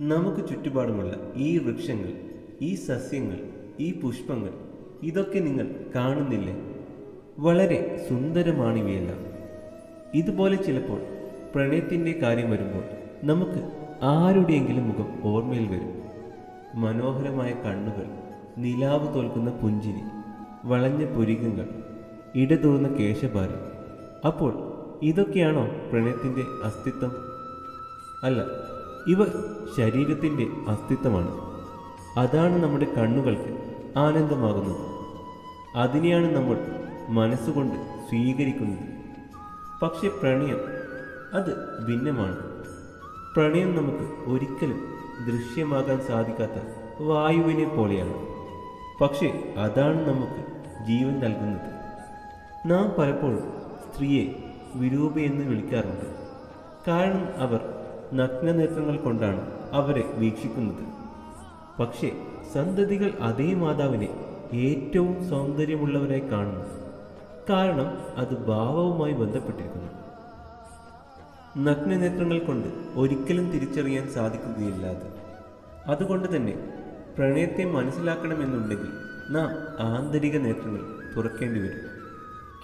ചുറ്റുപാടുമുള്ള ഈ വൃക്ഷങ്ങൾ ഈ സസ്യങ്ങൾ ഈ പുഷ്പങ്ങൾ ഇതൊക്കെ നിങ്ങൾ കാണുന്നില്ലേ? വളരെ സുന്ദരമാണ് ഇവയെല്ലാം ഇതുപോലെ ചിലപ്പോൾ പ്രണയത്തിന്റെ കാര്യം വരുമ്പോൾ നമുക്ക് ആരുടെയെങ്കിലും മുഖം ഓർമ്മയിൽ വരും. മനോഹരമായ കണ്ണുകൾ നിലാവ് തോൽക്കുന്ന പുഞ്ചിരി വളഞ്ഞ പുരികങ്ങൾ ഇടതൂർന്ന കേശഭാരം അപ്പോൾ ഇതൊക്കെയാണോ പ്രണയത്തിന്റെ അസ്തിത്വം? അല്ല ഇവ ശരീരത്തിന്റെ അസ്തിത്വമാണ്. അതാണ് നമ്മുടെ കണ്ണുകൾക്ക് ആനന്ദമാകുന്നത്. അതിനെയാണ് നമ്മൾ മനസ്സുകൊണ്ട് സ്വീകരിക്കുന്നത്. പക്ഷെ പ്രണയം അത് ഭിന്നമാണ്. പ്രണയം നമുക്ക് ഒരിക്കലും ദൃശ്യമാകാൻ സാധിക്കാത്ത വായുവിനെ പോലെയാണ്. പക്ഷേ അതാണ് നമുക്ക് ജീവൻ നൽകുന്നത്. നാം പലപ്പോഴും സ്ത്രീയെ വിരൂപയെന്ന് വിളിക്കാറുണ്ട്. കാരണം അവർ നഗ്നനേത്രങ്ങൾ കൊണ്ടാണ് അവരെ വീക്ഷിക്കുന്നത്. പക്ഷേ സന്തതികൾ അതേ മാതാവിനെ ഏറ്റവും സൗന്ദര്യമുള്ളവരായി കാണുന്നു. കാരണം അത് ഭാവവുമായി ബന്ധപ്പെട്ടിരിക്കുന്നു. നഗ്നനേത്രങ്ങൾ കൊണ്ട് ഒരിക്കലും തിരിച്ചറിയാൻ സാധിക്കുകയില്ലാതെ. അതുകൊണ്ട് തന്നെ പ്രണയത്തെ മനസ്സിലാക്കണമെന്നുണ്ടെങ്കിൽ നാം ആന്തരിക നേത്രങ്ങൾ തുറക്കേണ്ടി വരും.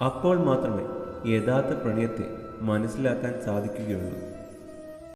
അപ്പോൾ മാത്രമേ യഥാർത്ഥ പ്രണയത്തെ മനസ്സിലാക്കാൻ സാധിക്കുകയുള്ളൂ.